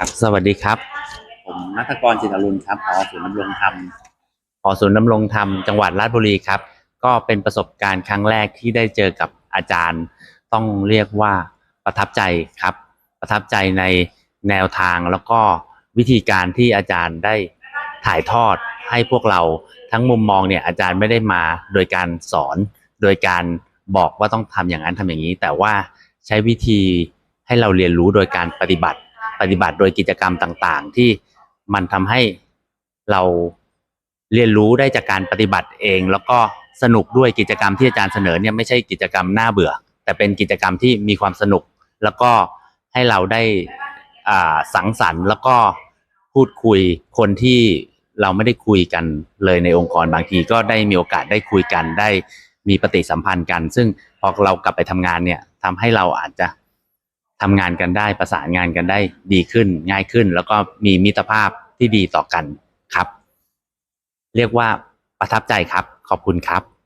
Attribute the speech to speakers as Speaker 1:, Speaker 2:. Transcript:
Speaker 1: ครับสวัสดีครับ
Speaker 2: ผมนัทกรจิตอรุณครับผอศูนย์ดำรงธรรม
Speaker 1: ขอศูนย์ดำรงธรรมจังหวัดราชบุรีครับ ก็เป็นประสบการณ์ครั้งแรกที่ได้เจอกับอาจารย์ ต้องเรียกว่าประทับใจครับ ประทับใจในแนวทางแล้วก็วิธีการที่อาจารย์ได้ถ่ายทอดให้พวกเราทั้งมุมมองเนี่ยอาจารย์ไม่ได้มาโดยการสอน โดยการบอกว่าต้องทำอย่างนั้นทำอย่างนี้ แต่ว่าใช้วิธีให้เราเรียนรู้โดยการปฏิบัติ ปฏิบัติโดยกิจกรรมต่างๆ ที่มันทำให้เราเรียนรู้ได้จากการปฏิบัติเอง แล้วก็สนุกด้วยกิจกรรมที่อาจารย์เสนอเนี่ยไม่ใช่กิจกรรมน่าเบื่อ แต่เป็นกิจกรรมที่มีความสนุก แล้วก็ให้เราได้สังสรรค์ แล้วก็พูดคุยคนที่เราไม่ได้คุยกันเลยในองค์กรบางทีก็ได้มีโอกาสได้คุยกันได้มีปฏิสัมพันธ์กัน ซึ่งพอเรากลับไปทำงานเนี่ยทำให้เราอาจจะ ทำงานกันได้ประสานงานกันได้ดีขึ้น ง่ายขึ้น แล้วก็มีมิตรภาพที่ดีต่อกันครับ เรียกว่าประทับใจครับ ขอบคุณครับ